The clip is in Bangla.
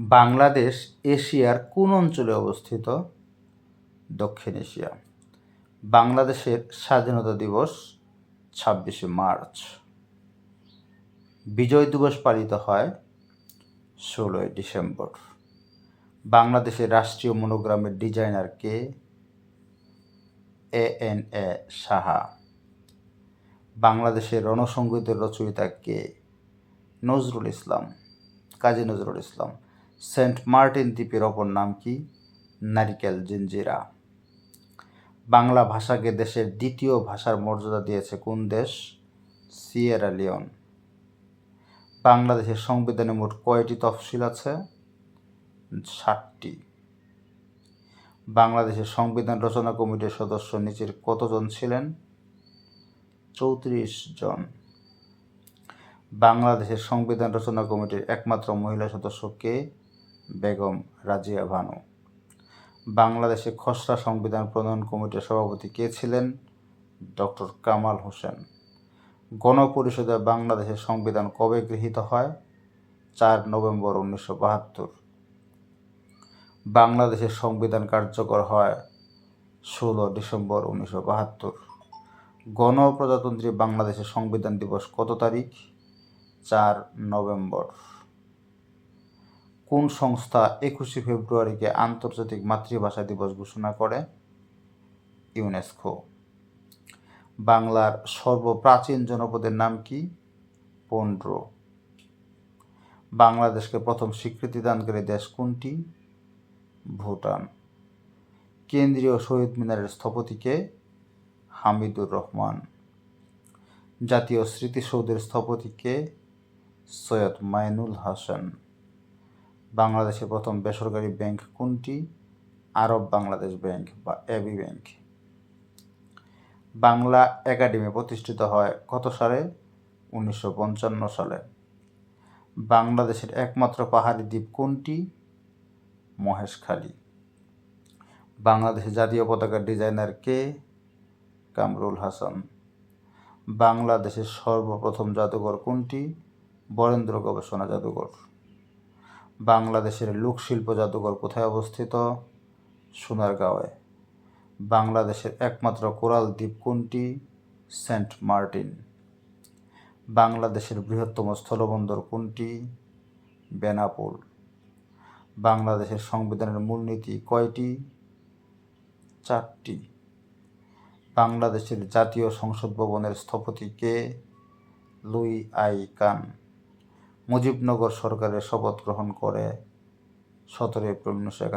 বাংলাদেশ, এশিয়ার কোন অঞ্চলে অবস্থিত? দক্ষিণ এশিয়া। বাংলাদেশের স্বাধীনতা দিবস ছাব্বিশে মার্চ। বিজয় দিবস পালিত হয় ষোলোই ডিসেম্বর। বাংলাদেশের রাষ্ট্রীয় মনোগ্রামের designer K? A N A Saha. বাংলাদেশের রণসঙ্গীতের রচয়িতা কে? নজরুল ইসলাম। কাজী নজরুল ইসলাম। সেন্ট মার্টিন দ্বীপের অপর নাম কি? নারিকেল জিঞ্জিরা বাংলা ভাষাকে দেশের দ্বিতীয় ভাষার মর্যাদা দিয়েছে কোন দেশ? Sierra Leone. বাংলাদেশের সংবিধানে মোট কয়টি তফসিল আছে? ষাটটি। বাংলাদেশের সংবিধান রচনা কমিটির সদস্য নিচের কতজন ছিলেন? চৌত্রিশ জন। বাংলাদেশের সংবিধান রচনা কমিটির একমাত্র মহিলা সদস্য কে? বেগম রাজিয়া ভানু বাংলাদেশে খসড়া সংবিধান প্রণয়ন কমিটির সভাপতি কে ছিলেন? ডক্টর কামাল হোসেন। গণপরিষদে বাংলাদেশের সংবিধান কবে গৃহীত হয়? চার নভেম্বর উনিশশো বাহাত্তর। বাংলাদেশের সংবিধান কার্যকর হয় ষোলো ডিসেম্বর উনিশশো বাহাত্তর। গণপ্রজাতন্ত্রী বাংলাদেশের সংবিধান দিবস কত তারিখ? চার নভেম্বর। কোন সংস্থা একুশে ফেব্রুয়ারিকে আন্তর্জাতিক মাতৃভাষা দিবস ঘোষণা করে? ইউনেস্কো। বাংলার সর্বপ্রাচীন জনপদের নাম কি? পন্ড্র বাংলাদেশকে প্রথম স্বীকৃতি দানকারী দেশ কোনটি? ভুটান। কেন্দ্রীয় শহীদ মিনারের স্থপতিকে হামিদুর রহমান। জাতীয় স্মৃতিসৌধের স্থপতিকে সৈয়দ মাইনুল হাসান। বাংলাদেশের প্রথম বেসরকারি ব্যাংক কোনটি? আরব বাংলাদেশ ব্যাংক বা এবি ব্যাংক। বাংলা একাডেমি প্রতিষ্ঠিত হয় কত সালে? উনিশশো পঞ্চান্ন সালে। বাংলাদেশের একমাত্র পাহাড়ি দ্বীপ কোনটি? মহেশখালী। বাংলাদেশের জাতীয় পতাকার ডিজাইনার কে? কামরুল হাসান। বাংলাদেশের সর্বপ্রথম জাদুঘর কোনটি? বরেন্দ্র গবেষণা জাদুঘর। বাংলাদেশের লোকশিল্প জাদুঘর কোথায় অবস্থিত? সোনারগাঁওয়ে। বাংলাদেশের একমাত্র কোরাল দ্বীপ কোনটি? Saint Martin. বাংলাদেশের বৃহত্তম স্থলবন্দর কোনটি? বেনাপোল। বাংলাদেশের সংবিধানের মূলনীতি কয়টি? চারটি। বাংলাদেশের জাতীয় সংসদ ভবনের স্থপতি কে? লুই আই কান। মুজিবনগর সরকারের শপথ গ্রহণ করে সতেরো এপ্রিল উনিশশো